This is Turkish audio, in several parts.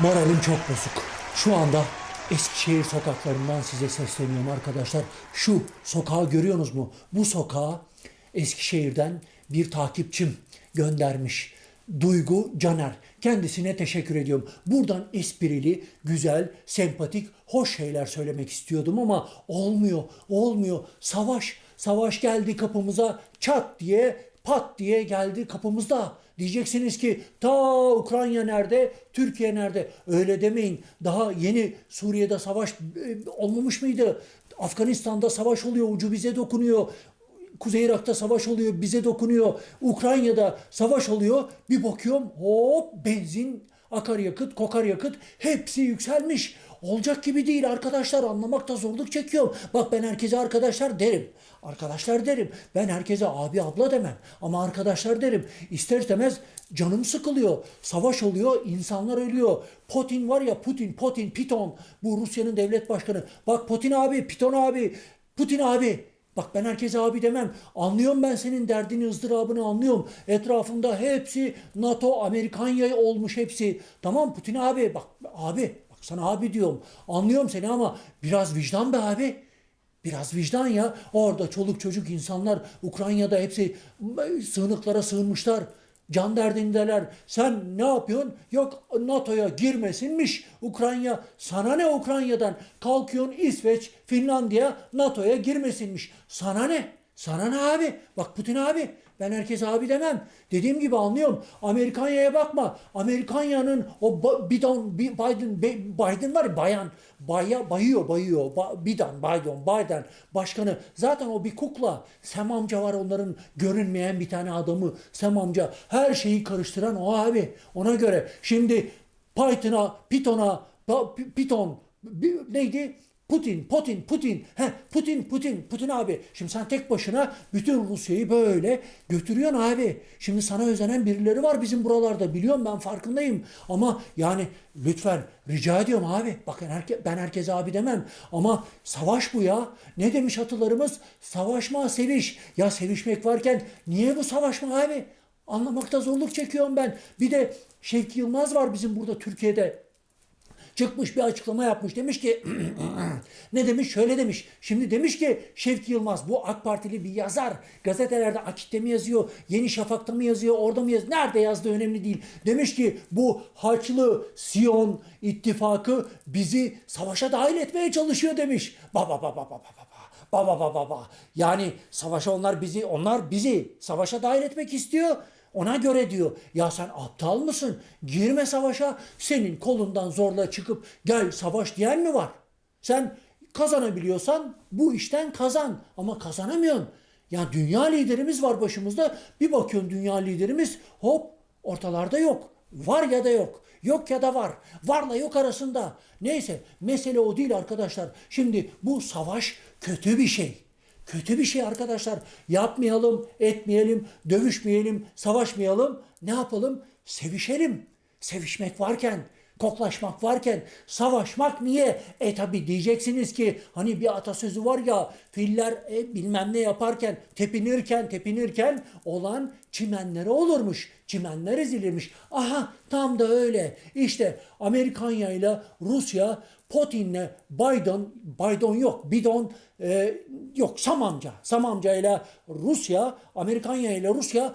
Moralim çok bozuk. Şu anda Eskişehir sokaklarından size sesleniyorum arkadaşlar. Şu sokağı görüyorsunuz mu? Bu sokağa Eskişehir'den bir takipçim göndermiş. Duygu Caner. Kendisine teşekkür ediyorum. Buradan esprili, güzel, sempatik, hoş şeyler söylemek istiyordum ama olmuyor, olmuyor. Savaş, savaş geldi kapımıza çat diye, pat diye geldi kapımızda. Diyeceksiniz ki ta Ukrayna nerede, Türkiye nerede? Öyle demeyin. Daha yeni Suriye'de savaş e, olmamış mıydı? Afganistan'da savaş oluyor, ucu bize dokunuyor. Kuzey Irak'ta savaş oluyor, bize dokunuyor. Ukrayna'da savaş oluyor. Bir bakıyorum hop benzin, akaryakıt, kokaryakıt hepsi yükselmiş. Olacak gibi değil arkadaşlar anlamakta zorluk çekiyorum. Bak ben herkese arkadaşlar derim. Arkadaşlar derim. Ben herkese abi abla demem. Ama arkadaşlar derim. İster istemez canım sıkılıyor. Savaş oluyor, insanlar ölüyor. Putin var ya Putin, Putin, Piton. Bu Rusya'nın devlet başkanı. Bak Putin abi, Piton abi, Putin abi. Bak ben herkese abi demem. Anlıyorum ben senin derdini, ızdırabını anlıyorum. Etrafımda hepsi NATO, Amerikanya olmuş hepsi. Tamam Putin abi bak abi sana abi diyorum. Anlıyorum seni ama biraz vicdan be abi. Biraz vicdan ya. Orada çoluk çocuk insanlar Ukrayna'da hepsi sığınıklara sığınmışlar. Can derdindeler. Sen ne yapıyorsun? Yok NATO'ya girmesinmiş Ukrayna. Sana ne Ukrayna'dan? Kalkıyorsun İsveç, Finlandiya NATO'ya girmesinmiş. Sana ne? Sana ne abi? Bak Putin abi. Ben herkese abi demem. Dediğim gibi anlıyorum. Amerikanya'ya bakma. Amerikanya'nın o bidon Bi- Biden Biden var ya bayan baya bayıyor bayıyor. Ba- Biden Biden Biden başkanı zaten o bir kukla. Sem amca var onların görünmeyen bir tane adamı. Sem amca her şeyi karıştıran o abi. Ona göre şimdi Python'a, Python'a, Python neydi? Putin, Putin, Putin. He, Putin, Putin, Putin abi. Şimdi sen tek başına bütün Rusya'yı böyle götürüyorsun abi. Şimdi sana özenen birileri var bizim buralarda. Biliyorum ben farkındayım. Ama yani lütfen rica ediyorum abi. Bakın herke, ben herkese abi demem. Ama savaş bu ya. Ne demiş atalarımız? Savaşma, seviş. Ya sevişmek varken niye bu savaşma abi? Anlamakta zorluk çekiyorum ben. Bir de Şevki Yılmaz var bizim burada Türkiye'de çıkmış bir açıklama yapmış. Demiş ki ne demiş? Şöyle demiş. Şimdi demiş ki Şevki Yılmaz bu AK Partili bir yazar. Gazetelerde Akit'te mi yazıyor? Yeni Şafak'ta mı yazıyor? Orada mı yazıyor? Nerede yazdığı önemli değil. Demiş ki bu Haçlı Siyon ittifakı bizi savaşa dahil etmeye çalışıyor demiş. Baba baba baba baba. Baba baba baba. Yani savaşa onlar bizi onlar bizi savaşa dahil etmek istiyor. Ona göre diyor ya sen aptal mısın? Girme savaşa. Senin kolundan zorla çıkıp gel savaş diyen mi var? Sen kazanabiliyorsan bu işten kazan ama kazanamıyorsun. Ya dünya liderimiz var başımızda. Bir bakıyorsun dünya liderimiz hop ortalarda yok. Var ya da yok. Yok ya da var. Varla yok arasında. Neyse mesele o değil arkadaşlar. Şimdi bu savaş kötü bir şey. Kötü bir şey arkadaşlar. Yapmayalım, etmeyelim, dövüşmeyelim, savaşmayalım. Ne yapalım? Sevişelim. Sevişmek varken, koklaşmak varken savaşmak niye? E tabi diyeceksiniz ki hani bir atasözü var ya filler e, bilmem ne yaparken tepinirken tepinirken olan çimenlere olurmuş. Çimenler ezilirmiş. Aha tam da öyle. İşte Amerikanya ile Rusya Putin'le Biden, Biden yok, Bidon e, yok Sam amca. Sam amca ile Rusya, Amerikanya ile Rusya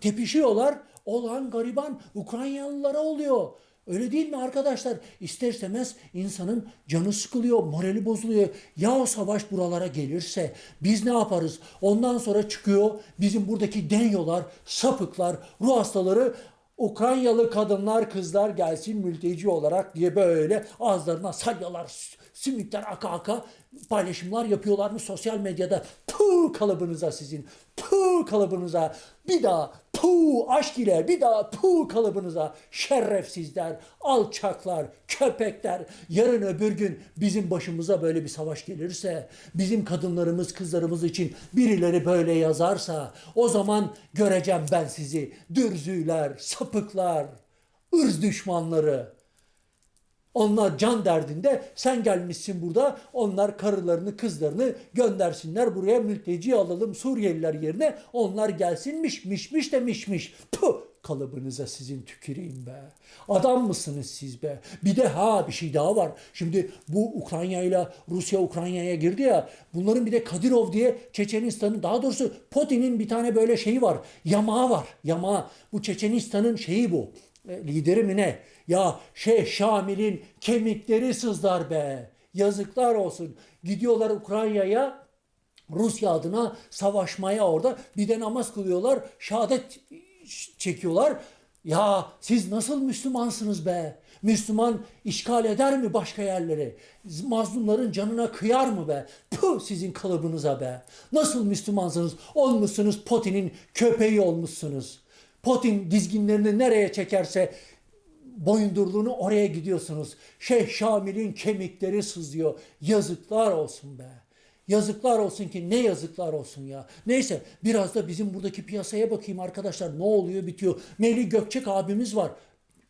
tepişiyorlar. Olan gariban Ukraynalılara oluyor. Öyle değil mi arkadaşlar? İster istemez insanın canı sıkılıyor, morali bozuluyor. Ya o savaş buralara gelirse biz ne yaparız? Ondan sonra çıkıyor bizim buradaki denyolar, sapıklar, ruh hastaları Ukraynalı kadınlar, kızlar gelsin mülteci olarak diye böyle ağızlarına salyalar, simitler aka aka paylaşımlar yapıyorlarmış sosyal medyada. Puh kalıbınıza sizin, puh kalıbınıza. Bir daha puh aşk ile bir daha puh kalıbınıza. Şerefsizler, alçaklar, köpekler. Yarın öbür gün bizim başımıza böyle bir savaş gelirse, bizim kadınlarımız, kızlarımız için birileri böyle yazarsa o zaman göreceğim ben sizi. Dürzüler, sapıklar, ırz düşmanları. Onlar can derdinde sen gelmişsin burada onlar karılarını kızlarını göndersinler buraya mülteci alalım Suriyeliler yerine onlar gelsinmiş mişmiş de mişmiş. Puh kalıbınıza sizin tüküreyim be. Adam mısınız siz be? Bir de ha bir şey daha var. Şimdi bu Ukrayna ile Rusya Ukrayna'ya girdi ya. Bunların bir de Kadirov diye Çeçenistan'ın daha doğrusu Putin'in bir tane böyle şeyi var. Yamağı var. Yamağı. Bu Çeçenistan'ın şeyi bu. E, lideri mi ne? Ya Şeyh Şamil'in kemikleri sızlar be. Yazıklar olsun. Gidiyorlar Ukrayna'ya Rusya adına savaşmaya orada bir de namaz kılıyorlar, şehadet çekiyorlar. Ya siz nasıl Müslümansınız be? Müslüman işgal eder mi başka yerleri? Mazlumların canına kıyar mı be? Puh sizin kalıbınıza be. Nasıl Müslümansınız? Olmuşsunuz Putin'in köpeği olmuşsunuz. Putin dizginlerini nereye çekerse boyundurluğunu oraya gidiyorsunuz. Şeyh Şamil'in kemikleri sızlıyor. Yazıklar olsun be. Yazıklar olsun ki ne yazıklar olsun ya. Neyse biraz da bizim buradaki piyasaya bakayım arkadaşlar. Ne oluyor bitiyor. Melih Gökçek abimiz var.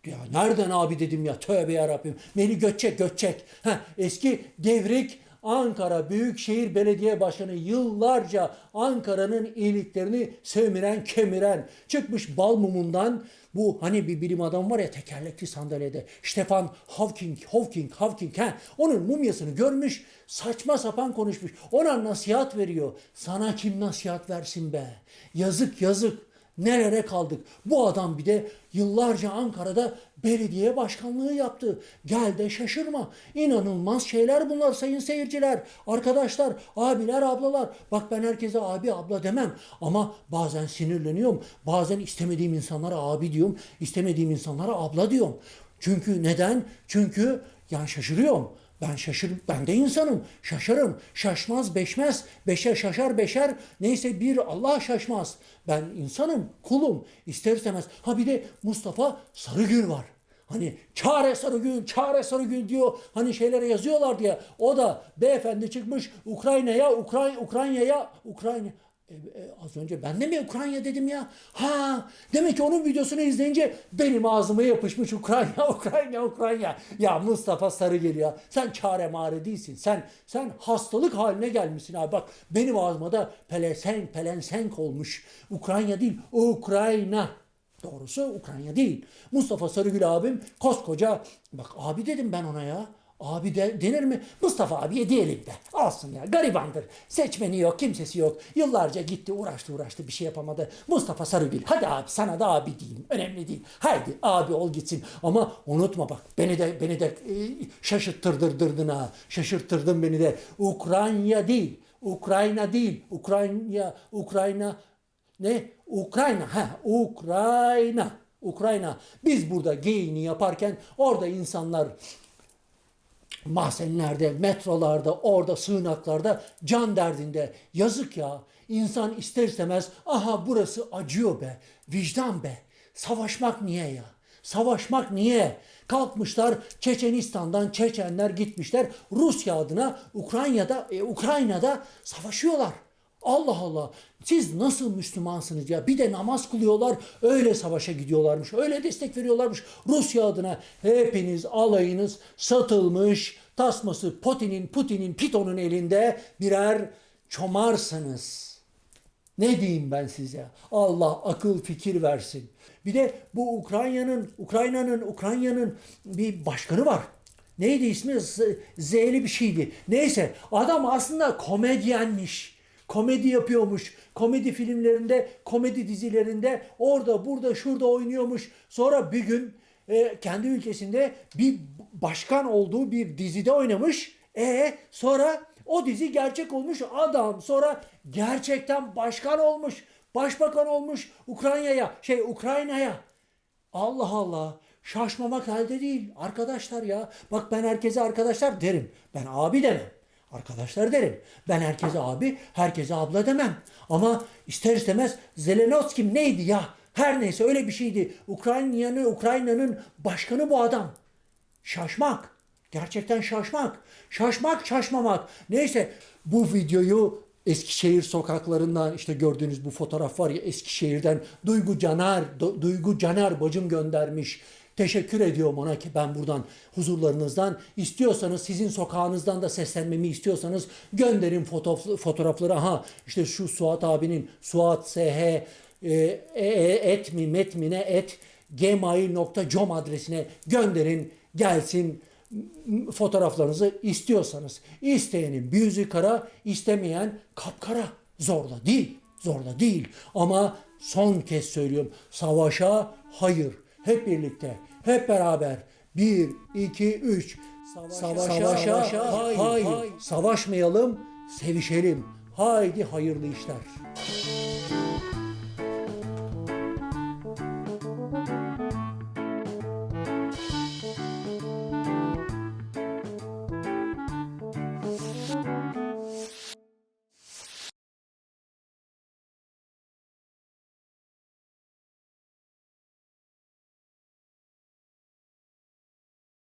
Ya nereden abi dedim ya tövbe yarabbim. Melih Gökçek Gökçek. Heh, eski devrik Ankara Büyükşehir Belediye Başkanı yıllarca Ankara'nın iyiliklerini sömüren, kemiren, çıkmış bal mumundan bu hani bir bilim adam var ya tekerlekli sandalyede Stefan Hawking, Hawking, Hawking he, onun mumyasını görmüş saçma sapan konuşmuş. Ona nasihat veriyor. Sana kim nasihat versin be? Yazık yazık. Nerelere kaldık? Bu adam bir de yıllarca Ankara'da belediye başkanlığı yaptı. Gel de şaşırma. İnanılmaz şeyler bunlar sayın seyirciler. Arkadaşlar, abiler, ablalar. Bak ben herkese abi, abla demem. Ama bazen sinirleniyorum. Bazen istemediğim insanlara abi diyorum. istemediğim insanlara abla diyorum. Çünkü neden? Çünkü yani şaşırıyorum. Ben şaşır, ben de insanım. Şaşarım. Şaşmaz beşmez. Beşer şaşar beşer. Neyse bir Allah şaşmaz. Ben insanım, kulum. İster istemez. Ha bir de Mustafa Sarıgül var. Hani çare Sarıgül, çare Sarıgül diyor. Hani şeylere yazıyorlar diye. O da beyefendi çıkmış Ukrayna'ya, Ukray Ukrayna'ya, Ukrayna e, e, az önce ben de mi Ukrayna dedim ya? Ha demek ki onun videosunu izleyince benim ağzıma yapışmış Ukrayna, Ukrayna, Ukrayna. Ya Mustafa Sarı geliyor. Sen çare mare değilsin. Sen sen hastalık haline gelmişsin abi. Bak benim ağzıma da pelesenk pelensenk olmuş. Ukrayna değil, Ukrayna. Doğrusu Ukrayna değil. Mustafa Sarıgül abim koskoca bak abi dedim ben ona ya. Abi de, denir mi? Mustafa abiye diyelim de. Olsun ya garibandır. Seçmeni yok, kimsesi yok. Yıllarca gitti uğraştı uğraştı bir şey yapamadı. Mustafa Sarıgül hadi abi sana da abi diyeyim. Önemli değil. Haydi abi ol gitsin. Ama unutma bak beni de beni de e, şaşırttırdırdın ha. Şaşırttırdın beni de. Ukrayna değil. Ukrayna değil. Ukrayna, Ukrayna ne? Ukrayna. Ha, Ukrayna. Ukrayna. Biz burada geyini yaparken orada insanlar mahzenlerde, metrolarda, orada sığınaklarda can derdinde. Yazık ya. İnsan ister istemez aha burası acıyor be. Vicdan be. Savaşmak niye ya? Savaşmak niye? Kalkmışlar Çeçenistan'dan Çeçenler gitmişler Rusya adına Ukrayna'da e, Ukrayna'da savaşıyorlar. Allah Allah. Siz nasıl Müslümansınız ya? Bir de namaz kılıyorlar, öyle savaşa gidiyorlarmış, öyle destek veriyorlarmış. Rusya adına hepiniz alayınız satılmış, tasması Putin'in, Putin'in, Piton'un elinde birer çomarsınız. Ne diyeyim ben size? Allah akıl fikir versin. Bir de bu Ukrayna'nın, Ukrayna'nın, Ukrayna'nın bir başkanı var. Neydi ismi? Z'li bir şeydi. Neyse adam aslında komedyenmiş komedi yapıyormuş. Komedi filmlerinde, komedi dizilerinde orada, burada, şurada oynuyormuş. Sonra bir gün e, kendi ülkesinde bir başkan olduğu bir dizide oynamış. E sonra o dizi gerçek olmuş adam. Sonra gerçekten başkan olmuş. Başbakan olmuş Ukrayna'ya, şey Ukrayna'ya. Allah Allah. Şaşmamak elde değil arkadaşlar ya. Bak ben herkese arkadaşlar derim. Ben abi demem. Arkadaşlar derim. Ben herkese abi, herkese abla demem. Ama ister istemez Zelenotski neydi ya? Her neyse öyle bir şeydi. Ukrayna'nın Ukrayna'nın başkanı bu adam. Şaşmak. Gerçekten şaşmak. Şaşmak, şaşmamak. Neyse bu videoyu Eskişehir sokaklarından işte gördüğünüz bu fotoğraf var ya Eskişehir'den Duygu Caner, Du- Duygu Caner bacım göndermiş. Teşekkür ediyorum ona ki ben buradan huzurlarınızdan istiyorsanız sizin sokağınızdan da seslenmemi istiyorsanız gönderin foto, fotoğrafları. Aha işte şu Suat abinin Suat SH e, e- et mi met mi ne et gmail.com adresine gönderin gelsin fotoğraflarınızı istiyorsanız. İsteyenin bir yüzü kara, istemeyen kapkara. Zorla değil, zorla değil. Ama son kez söylüyorum. Savaşa hayır. Hep birlikte, hep beraber. Bir, iki, üç. Savaşa, hayır. Savaşmayalım, sevişelim. Haydi hayırlı işler.